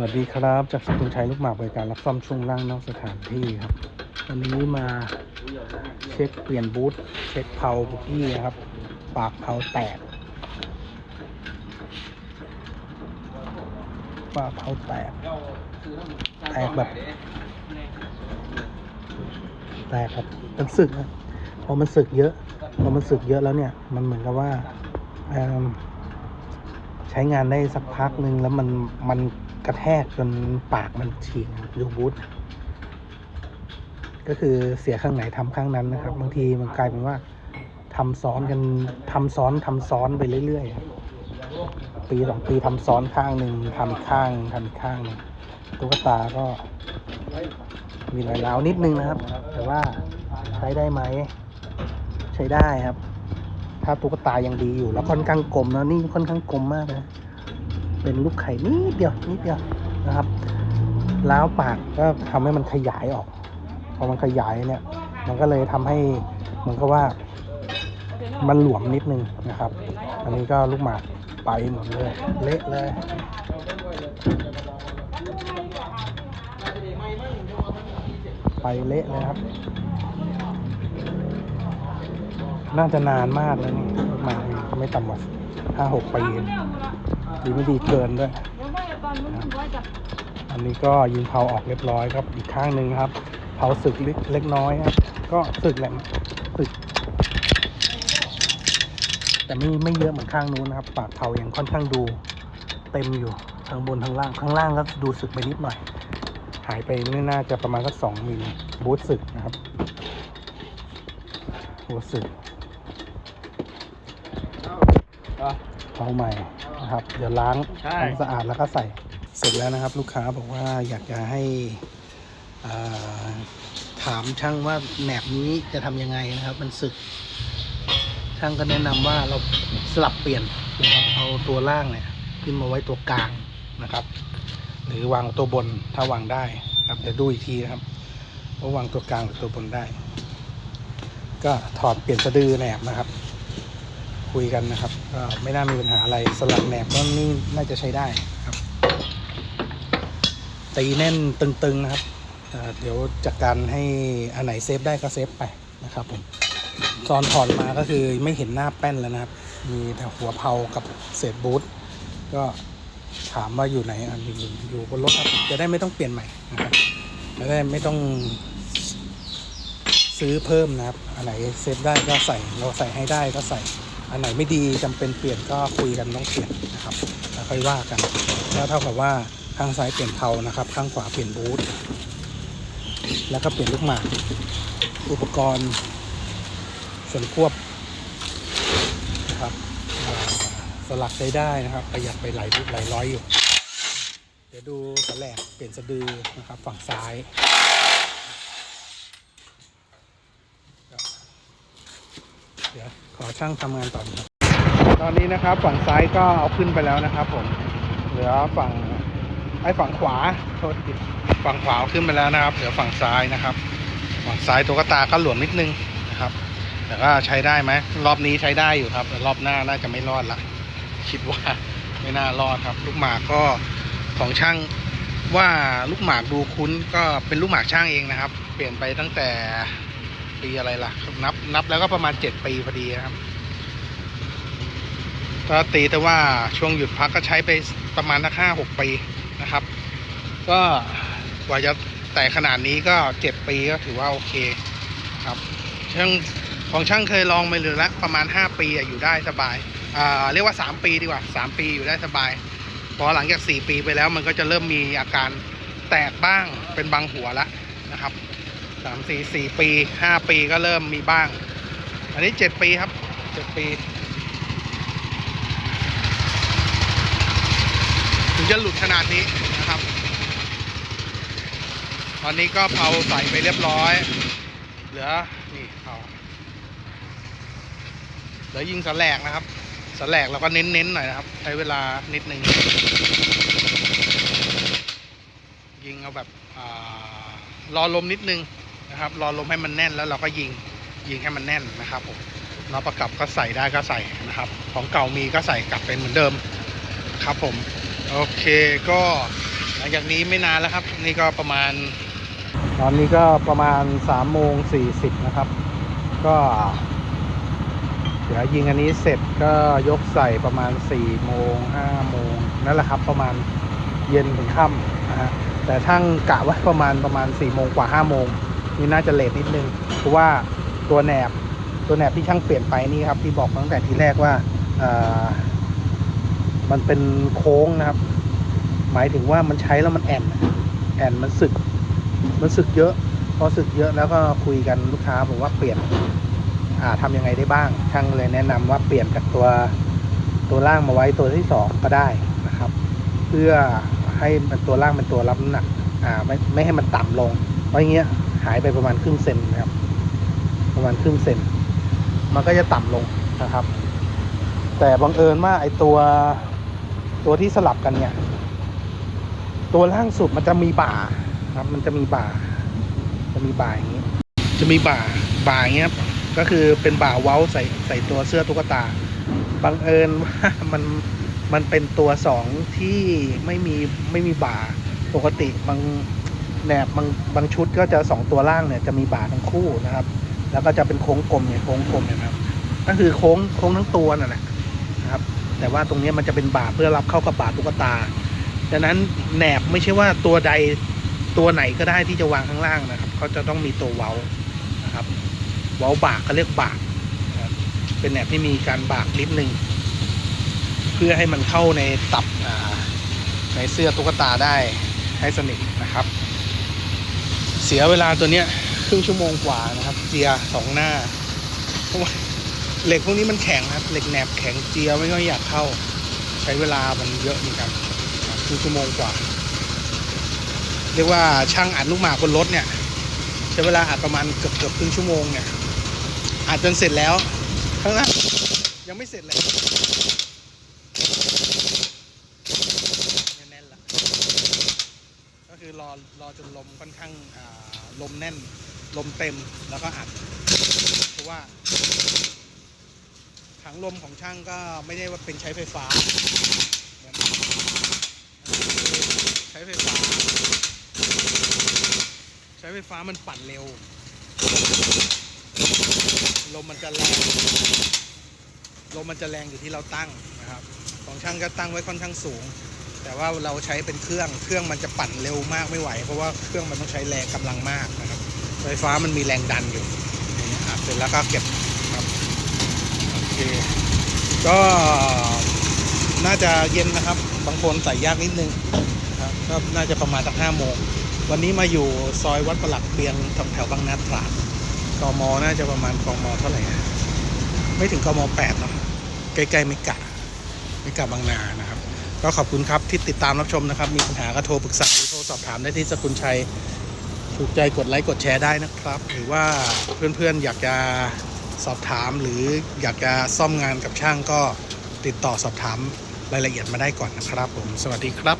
วัสดีครับ จากสกุลชัยลูกหมากบริการรับซ่อมช่วงล่างนอกสถานที่ครับ วันนี้มาเช็คเปลี่ยนบูทเช็คเพาบุกี้ครับ ปากเพาแตก ปากเพาแตก แตกแบบ แตกแบบมันสึกนะพอมันสึกเยอะ พอมันสึกเยอะแล้วเนี่ย มันเหมือนกับว่าใช้งานได้สักพักหนึ่งแล้วมันมัน กระแทกจนปากมันฉีกยูบูทก็คือเสียข้างไหนทำข้างนั้นนะครับ บางทีมันกลายเป็นว่าทำซ้อนกันทำซ้อนทำซ้อนไปเรื่อยๆ ปีสองปีทำซ้อนข้างหนึ่งทำอีกข้างทำอีกข้างนึงตุ๊กตาก็ มีรอยร้าวนิดนึงนะครับ แต่ว่าใช้ได้ไหม ใช้ได้ครับ ถ้าตุ๊กตายังดีอยู่ แล้วค่อนข้างกลมแล้วนี่ค่อนข้างกลมมากนะ เป็นลูกไข่นิดเดียวนิดเดียวนะครับ แล้วปากก็ทำให้มันขยายออกพอมันขยายเนี่ย มันก็เลยทำให้เหมือนกับว่า มันหลวมนิดนึงนะครับ อันนี้ก็ลูกหมากไปหมดเลย เละเลยไปเละเลยครับ น่าจะนานมากแล้วนี่มาไม่ต่ำกว่าห้าหกปี ดีไม่ดีเกินด้วย อันนี้ก็ยิงเผาออกเรียบร้อยครับ อีกข้างหนึ่งครับ เผาสึกเล็กเล็กน้อยครับ ก็สึกแหละสึก แต่ไม่ไม่เยอะเหมือนข้างนู้นนะครับ ปากเผายังค่อนข้างดูเต็มอยู่ทางบนทางล่าง ข้างล่างก็ดูสึกไปนิดหน่อย หายไปไม่น่าจะประมาณสักสองมิลบูทสึกนะครับบูทสึก เผาใหม่นะครับ เดี๋ยวล้างใช่ทำสะอาดแล้วก็ใส่เสร็จแล้วนะครับ ลูกค้าบอกว่าอยากจะให้อ่าถามช่างว่าแหนบนี้จะทำยังไงนะครับ มันสึก ช่างก็แนะนำว่าเราสลับเปลี่ยนนะครับเอาตัวล่างเนี่ยขึ้นมาไว้ตัวกลางนะครับ หรือวางตัวบนถ้าวางได้ครับเดี๋ยวดูอีกทีนะครับว่าวางตัวกลางหรือตัวบนได้ ก็ถอดเปลี่ยนสะดือแหนบนะครับ คุยกันนะครับก็ไม่น่ามีปัญหาอะไรสลับแหนบก็นี่น่าจะใช้ได้ครับ ตีแน่นตึงๆนะครับเดี๋ยวจัดการให้อันไหนเซฟได้ก็เซฟไปนะครับผมตอนถอดมาก็คือไม่เห็นหน้าแป้นแล้วนะครับ มีแต่หัวเพากับเศษบูทก็ถามว่าอยู่ไหนอันอยู่อยู่บนรถครับจะได้ไม่ต้องเปลี่ยนใหม่นะครับจะได้ไม่ต้องซื้อเพิ่มนะครับอันไหนเซฟได้ก็ใส่ เราใส่ให้ได้ก็ใส่ อันไหนไม่ดีจำเป็นเปลี่ยนก็คุยกันต้องเปลี่ยนนะครับแล้วค่อยว่ากันก็เท่ากับว่าข้างซ้ายเปลี่ยนเทานะครับ ข้างขวาเปลี่ยนบูทแล้วก็เปลี่ยนลูกหมากอุปกรณ์ส่วนควบนะครับสลักใช้ได้นะครับ ประหยัดไปหลายหลายร้อยอยู่ เดี๋ยวดูสแลกเปลี่ยนสะดือนะครับฝั่งซ้าย เดี๋ยวขอช่างทำงานต่อนะครับตอนนี้นะครับ ฝั่งซ้ายก็เอาขึ้นไปแล้วนะครับ ผมเหลือฝั่งไอ้ฝั่งขวาโทษทีฝั่งขวาขึ้นไปแล้วนะครับ เหลือฝั่งซ้ายนะครับ ฝั่งซ้ายตัวกระตาก็หลวมนิดนึงนะครับ แต่ก็ใช้ได้ไหมรอบนี้ใช้ได้อยู่ครับแต่รอบหน้าน่าจะไม่รอดละคิดว่าไม่น่ารอดครับ ลูกหมากก็ของช่างว่าลูกหมากดูคุ้นก็เป็นลูกหมากช่างเองนะครับ เปลี่ยนไปตั้งแต่ ปีอะไรล่ะ นับนับแล้วก็ประมาณเจ็ดปีพอดีนะครับก็ตีแต่ว่าช่วงหยุดพักก็ใช้ไปประมาณสักห้าหกปีนะครับ ก็กว่าจะแต่ขนาดนี้ก็เจ็ดปีก็ถือว่าโอเคครับช่างของช่างเคยลองไปเลยละประมาณห้าปีอยู่ได้สบายอ่าเรียกว่า3ปีดีกว่า3ปีอยู่ได้สบายพอหลังจาก4ปีไปแล้วมันก็จะเริ่มมีอาการแตกบ้างเป็นบางหัวละนะครับ 3 4 4ปี5ปีก็เริ่มมีบ้าง อันนี้7ปีครับ7ปี ถึงจะหลุดขนาดนี้นะครับ ตอนนี้ก็เผาใส่ไปเรียบร้อย เหลือ นี่เผาเหลือยิงสแลกนะครับสแลกเราก็เน้นๆหน่อยนะครับ ใช้เวลานิดนึงยิงเอาแบบอารอลมนิดนึง นะครับ รอลมให้มันแน่นแล้วเราก็ยิงยิงให้มันแน่นนะครับผมเราประกับก็ใส่ได้ก็ใส่นะครับ ของเก่ามีก็ใส่กลับเป็นเหมือนเดิมครับผม โอเคก็หลังจากนี้ไม่นานแล้วครับ นี่ก็ประมาณ ตอนนี้ก็ประมาณสามโมงสี่สิบนะครับ ก็ เดี๋ยวยิงอันนี้เสร็จก็ยกใส่ประมาณ4ี่โมงห้าโมงนั่นแหละครับ ประมาณเย็นถึงค่ำนะฮะแต่ช่างกะไว้ประมาณประมาณ4ี่โมงกว่า5้าโมง นี่น่าจะเลทนิดนึง เพราะว่าตัวแหนบตัวแหนบที่ช่างเปลี่ยนไปนี่ครับ ที่บอกตั้งแต่ทีแรกว่าอ่อมันเป็นโค้งนะครับ หมายถึงว่ามันใช้แล้วมันแอนแอนมันสึก มันสึกเยอะ พอสึกเยอะแล้วก็คุยกันลูกค้าบอกว่าเปลี่ยนอ่าทำยังไงได้บ้าง ช่างเลยแนะนำว่าเปลี่ยนจากตัวตัวล่างมาไว้ตัวที่สองก็ได้นะครับ เพื่อให้มันตัวล่างเป็นตัวรับน้ำหนัก อ่าไม่ไม่ให้มันต่ำลง เพราะอย่างเงี้ย หายไปประมาณครึ่งเซนนะครับ ประมาณครึ่งเซนมันก็จะต่ำลงนะครับ แต่บังเอิญว่าไอตัวตัวที่สลับกันเนี่ย ตัวล่างสุดมันจะมีบ่าครับ มันจะมีบ่า จะมีบ่าอย่างนี้ จะมีบ่าบ่าอย่างเงี้ยก็คือเป็นบ่าเว้าใส่ใส่ตัวเสื้อตุ๊กตาบังเอิญว่ามันมันเป็นตัวสองที่ไม่มีไม่มีบ่าปกติบาง แหนบบางบางชุดก็จะสองตัวล่างเนี่ยจะมีบ่าทั้งคู่นะครับ แล้วก็จะเป็นโค้งกลมเนี่ยโค้งกลมเนี่ยนะครับ ก็คือโค้งโค้งทั้งตัวนั่นแหละนะครับ แต่ว่าตรงนี้มันจะเป็นบ่าเพื่อรับเข้ากับบ่าตุ๊กตาดังนั้นแหนบไม่ใช่ว่าตัวใดตัวไหนก็ได้ที่จะวางข้างล่างนะครับเขาจะต้องมีตัวเว้านะครับ เว้าบากเขาเรียกบากเป็นแหนบที่มีการบากนิดนึงเพื่อให้มันเข้าในตับในเสื้อตุ๊กตาได้ให้สนิทนะครับ เสียเวลาตัวเนี้ยครึ่งชั่วโมงกว่านะครับ เจียสองหน้าเพราะว่าเหล็กพวกนี้มันแข็งครับ เหล็กแหนบแข็งเจียไม่ค่อยอยากเข้า ใช้เวลามันเยอะเหมือนกันครับครึ่งชั่วโมงกว่า เรียกว่าช่างอัดลูกหมากบนรถเนี่ย ใช้เวลาอัดประมาณเกือบเกือบครึ่งชั่วโมงเนี่ยอัดจนเสร็จแล้วข้างล่างยังไม่เสร็จเลยแน่นๆละก็ คือรอรอจนลมค่อนข้างลมแน่นลมเต็มแล้วก็อัดเพราะว่าถังลมของช่างก็ไม่ได้ว่าเป็นใช้ไฟฟ้าใช้ไฟฟ้า ใช้ไฟฟ้ามันปั่นเร็ว ลมมันจะแรงลมมันจะแรงอยู่ที่เราตั้งนะครับ ของช่างก็ตั้งไว้ค่อนข้างสูง แต่ว่าเราใช้เป็นเครื่อง เครื่องมันจะปั่นเร็วมากไม่ไหว เพราะว่าเครื่องมันต้องใช้แรงกำลังมากนะครับไฟฟ้ามันมีแรงดันอยู่นะครับเสร็จแล้วก็เก็บครับโอเคก็น่าจะเย็นนะครับ บางคนใส่ยากนิดนึงนะครับก็น่าจะประมาณสักห้าโมงวันนี้มาอยู่ซอยวัดประหลักเปียงแถวแถวบางนาตราดกมน่าจะประมาณกมเท่าไหร่ไม่ถึงกมแปดเนาะใกล้ๆไม่กะไม่กะบางนานะ ก็ขอบคุณครับที่ติดตามรับชมนะครับ มีปัญหาก็โทรปรึกษาหรือโทรสอบถามได้ที่สกุลชัยถูกใจกดไลค์กดแชร์ได้นะครับ หรือว่าเพื่อนๆอยากจะสอบถามหรืออยากจะซ่อมงานกับช่างก็ติดต่อสอบถามรายละเอียดมาได้ก่อนนะครับผมสวัสดีครับ